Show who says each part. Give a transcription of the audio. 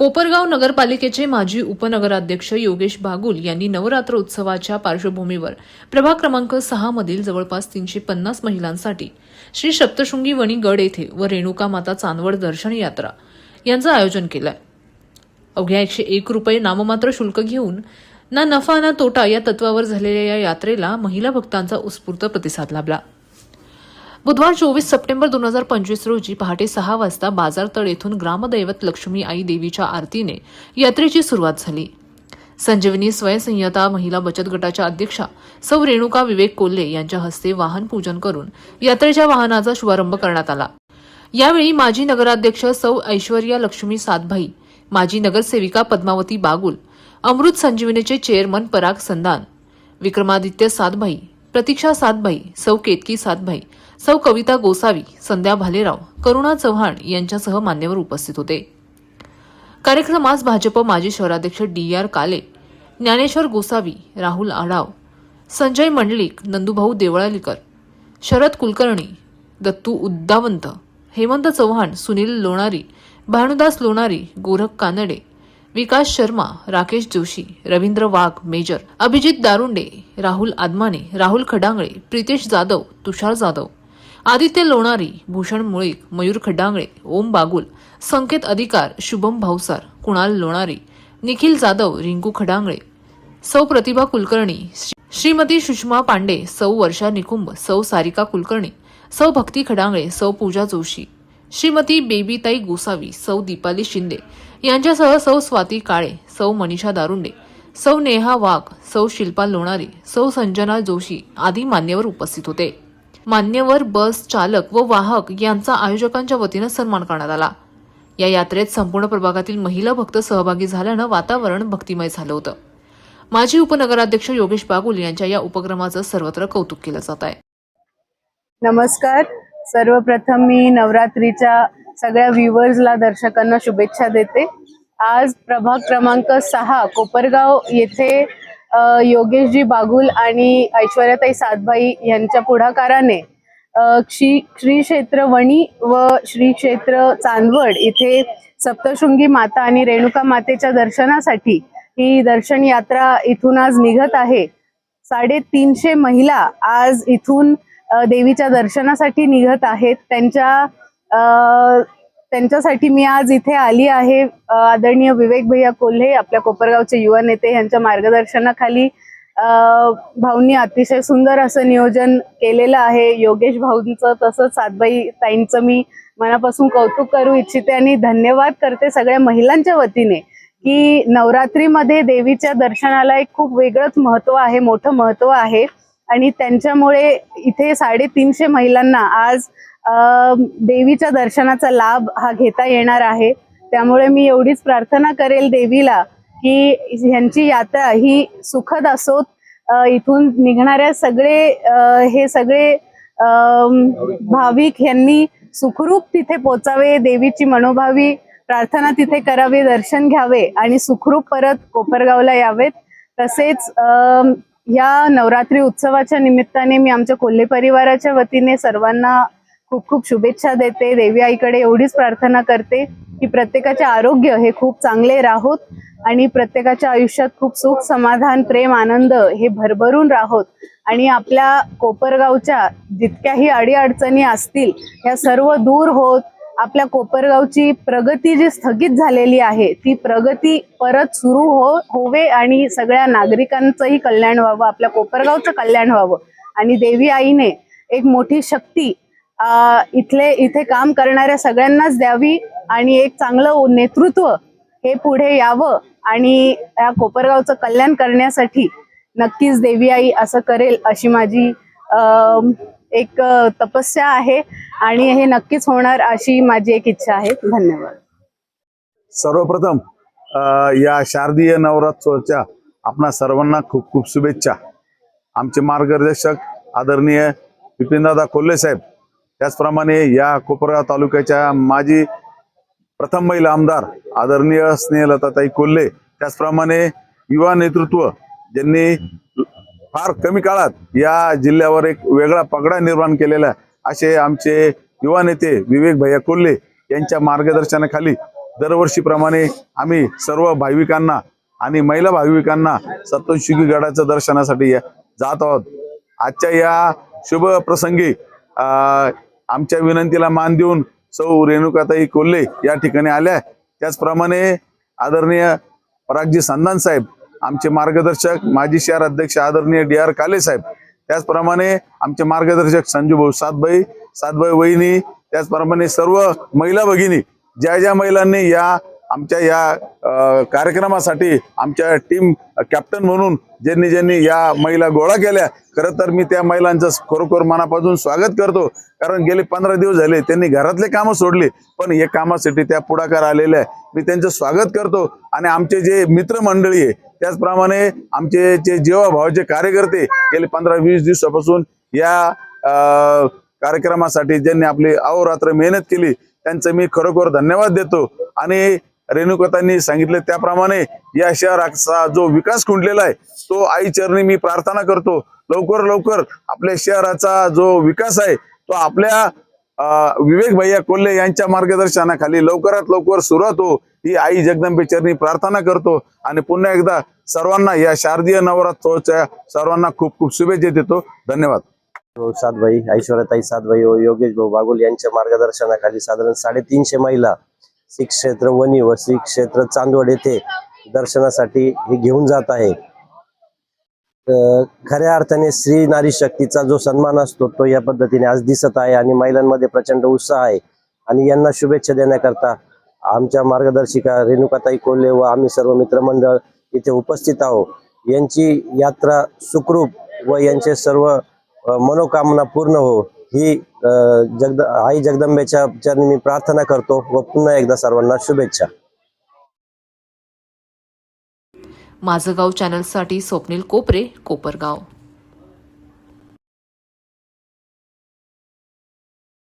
Speaker 1: कोपरगाव नगरपालिकेचे माजी उपनगराध्यक्ष योगेश बागुल यांनी नवरात्र उत्सवाच्या पार्श्वभूमीवर प्रभाग क्रमांक सहा मधील जवळपास तीनशे पन्नास महिलांसाठी श्री सप्तशृंगी वणी गड येथे व रेणुका माता चांदवड दर्शन यात्रा यांचं आयोजन केलं अवघ्या एकशे एक रुपये नाममात्र शुल्क घेऊन ना नफा ना तोटा या तत्वावर झालेल्या या यात्रेला महिला भक्तांचा उत्स्फूर्त प्रतिसाद लाभला. बुधवार चोवीस सप्टेंबर दोन हजार पंचवीस रोजी पहाटे सहा वाजता बाजारतळ येथून ग्रामदैवत लक्ष्मी आई देवीच्या आरतीने यात्रेची सुरुवात झाली. संजीवनी स्वयंसंहिता महिला बचत गटाच्या अध्यक्षा सौ रेणुका विवेक कोल्हे यांच्या हस्ते वाहन पूजन करून यात्रेच्या वाहनाचा शुभारंभ करण्यात आला. यावेळी माजी नगराध्यक्ष सौ ऐश्वर्या लक्ष्मी सातभाई माजी नगरसेविका पद्मावती बागुल अमृत संजीवनीचे चेअरमन पराग संदान विक्रमादित्य सातभाई प्रतीक्षा सातभाई सौ केतकी सातभाई सौ कविता गोसावी संध्या भालेराव करुणा चव्हाण यांच्यासह मान्यवर उपस्थित होते. कार्यक्रमास भाजप माजी शहराध्यक्ष D R Kale Dnyaneshwar Gosavi Rahul Adhav Sanjay Mandlik Nandubhau Deolalikar Sharad Kulkarni Dattu Uddavant Hemant Chavan Sunil Lonari Bhanudas Lonari Gorakh Kanade Vikas Sharma Rakesh Joshi Ravindra Wagh major Abhijit Darunde Rahul Adamane Rahul Khadangale Pritesh Jadhav Tushar Jadhav Aditya Lonari Bhushan Mulik Mayur Khadangale Om Bagul Sanket Adhikar Shubham Bhavsar Kunal Lonari Nikhil Jadhav Rinku खडांगळे सौ प्रतिभा कुलकर्णी श्रीमती सुषमा पांडे सौ वर्षा निकुंभ सौ सारिका कुलकर्णी सौ भक्ती खडांगळे सौ पूजा जोशी श्रीमती बेबीताई गोसावी सौ दीपाली शिंदे यांच्यासह सौ स्वाती काळे सौ मनीषा दारुंडे सौ नेहा वाघ सौ शिल्पा लोणारी सौ संजना जोशी आदी मान्यवर उपस्थित होते. मान्यवर बस चालक व वाहक यांचा आयोजकांच्या वतीनं सन्मान करण्यात आला. या यात्रेत संपूर्ण प्रभागातील महिला भक्त सहभागी झाल्यानं वातावरण भक्तिमय झालं होतं. माजी उपनगराध्यक्ष योगेश बागुल यांच्या या उपक्रमाचं सर्वत्र कौतुक केलं जात आहे.
Speaker 2: नमस्कार. सर्वप्रथम मी नवरात्रीच्या सगळ्या व्ह्युअर्सला दर्शकांना शुभेच्छा देते. आज प्रभाग क्रमांक सहा कोपरगाव येथे योगेशजी बागुल आणि ऐश्वर्याताई सातभाई यांच्या पुढाकाराने अ, श्री श्री क्षेत्र वणी व श्री क्षेत्र चांदवड इथे सप्तशृंगी माता आणि रेणुका मातेच्या दर्शनासाठी ही दर्शन यात्रा इथून आज निघत आहे. साडेतीनशे महिला आज इथून देवीच्या दर्शनासाठी निघत आहेत. त्यांच्या अ, त्यांच्यासाठी मी आज इथे आली आहे आदरणीय विवेक भैया कोल्हे आपल्या कोपरगावचे युवा नेते यांच्या मार्गदर्शनाखाली. भाऊंनी अतिशय सुंदर असं नियोजन केलेलं आहे. योगेश भाऊंचं तसंच सातबाई ताईंचं मी मनापासून कौतुक करू इच्छिते आणि धन्यवाद करते सगळ्या महिलांच्या वतीने की नवरात्रीमध्ये देवीच्या दर्शनाला एक खूप वेगळंच महत्त्व आहे मोठं महत्त्व आहे. आणि त्यांच्यामुळे इथे साडेतीनशे महिलांना आज देवीच्या दर्शनाचा लाभ हा घेता येणार आहे. त्यामुळे मी एवढीच प्रार्थना करेल देवीला की ह्यांची यात्रा ही सुखद असोत. इथून निघणाऱ्या सगळे हे सगळे भाविक यांनी सुखरूप तिथे पोचावे देवीची मनोभावी प्रार्थना तिथे करावी दर्शन घ्यावे आणि सुखरूप परत कोपरगावला यावेत. तसेच या नवरात्री उत्सवाच्या निमित्ताने मी आमच्या कोल्हे परिवाराच्या वतीने सर्वांना खूप खूप शुभेच्छा देते. देवी आईकडे एवढीच प्रार्थना करते की प्रत्येकाचे आरोग्य हे खूप चांगले राहोत आणि प्रत्येकाच्या आयुष्यात खूप सुख समाधान प्रेम आनंद हे भरभरून राहोत. आणि आपल्या कोपरगावच्या जितक्याही अडीअडचणी असतील ह्या सर्व दूर होत आपल्या कोपरगावची प्रगती जी स्थगित झालेली आहे ती प्रगती परत सुरू हो होवे आणि सगळ्या नागरिकांचंही कल्याण व्हावं आपल्या कोपरगावचं कल्याण व्हावं. आणि देवी आईने एक मोठी शक्ती इथले इथे काम करणाऱ्या सगळ्यांनाच द्यावी आणि एक चांगलं नेतृत्व हे पुढे यावं आणि या कोपरगावचं कल्याण करण्यासाठी नक्कीच देवी आई असं करेल अशी माझी एक तपस्या आहे आणि हे नक्कीच होणार अशी माझी एक इच्छा आहे. धन्यवाद.
Speaker 3: सर्वप्रथम अ, या शारदीय नवरात्रोत्सवाच्या आपणा सर्वांना खूप खूप शुभेच्छा. आमचे मार्गदर्शक आदरणीय विपिनदादा कोल्हे साहेब त्याचप्रमाणे या कोपरगाव तालुक्याच्या माजी प्रथम महिला आमदार आदरणीय स्नेहलताताई कोल्हे त्याचप्रमाणे युवा नेतृत्व ज्यांनी फार कमी काळात या जिल्ह्यावर एक वेगळा पगडा निर्माण केलेला आहे, असे आमचे युवा नेते विवेक भैया कोल्हे यांच्या मार्गदर्शनाखाली दरवर्षीप्रमाणे आम्ही सर्व भाविकांना आणि महिला भाविकांना सप्तशुगी गडाच्या दर्शनासाठी या- जात आहोत. आजच्या या शुभ प्रसंगी आमच्या विनंतीला मान देऊन सौ रेणुकाताई कोल्हे या ठिकाणी आल्या. त्याचप्रमाणे आदरणीय परागजी संदान साहेब आमचे मार्गदर्शक माजी शहर अध्यक्ष आदरणीय डी आर काले साहेब त्याचप्रमाणे आमचे मार्गदर्शक संजू भाऊ सातबाई सातबाई वहिनी त्याचप्रमाणे सर्व महिला भगिनी ज्या ज्या महिलांनी या आमच्या या कार्यक्रमासाठी आमच्या टीम कॅप्टन म्हणून ज्यांनी ज्यांनी या महिला गोळा केल्या खरं तर मी त्या महिलांचं खरोखर मनापासून स्वागत करतो. कारण गेले पंधरा दिवस झाले त्यांनी घरातले कामं सोडली पण या कामासाठी त्या पुढाकार आलेल्या मी त्यांचं स्वागत करतो आणि आमचे जे मित्रमंडळी आहे त्याचप्रमाणे आमचे जे जीवाभावाचे कार्यकर्ते गेले पंधरा वीस दिवसापासून या कार्यक्रमासाठी ज्यांनी आपली अहोरात्र मेहनत केली त्यांचं मी खरोखर धन्यवाद देतो. आणि रेणुकतांनी सांगितलं त्याप्रमाणे या शहराचा जो विकास खुंटलेला आहे तो आई चरणी मी प्रार्थना करतो. लवकर लवकर आपल्या शहराचा जो विकास आहे तो आपल्या विवेक भैया कोल्हे यांच्या मार्गदर्शनाखाली लवकरात लवकर सुरुवात हो ही आई जगदंबे चरणी प्रार्थना करतो. आणि पुन्हा एकदा सर्वांना या शारदीय नवरात्रोच्या सर्वांना खूप खूप शुभेच्छा देतो. धन्यवाद.
Speaker 4: हो, सातभाई ऐश्वर्याताई सातभाई व योगेश भाऊ बागुल यांच्या मार्गदर्शनाखाली साधारण साडेतीनशे महिला श्री क्षेत्र वणी व श्री क्षेत्र चांदवड येथे दर्शनासाठी हे घेऊन जात आहे. खऱ्या अर्थाने स्त्री नारी शक्तीचा जो सन्मान असतो तो या पद्धतीने आज दिसत आहे आणि महिलांमध्ये प्रचंड उत्साह आहे. आणि यांना शुभेच्छा देण्याकरता आमच्या मार्गदर्शिका रेणुकाताई कोल्हे व आम्ही सर्व मित्रमंडळ इथे उपस्थित आहोत. यांची यात्रा सुखरूप व यांचे सर्व मनोकामना पूर्ण हो. ही जगद आई जगदंबेच्या चरणी मी प्रार्थना करतो व पुन्हा एकदा सर्वांना शुभेच्छा.
Speaker 1: माझं गाव चॅनलसाठी स्वप्नील कोपरे कोपरगाव.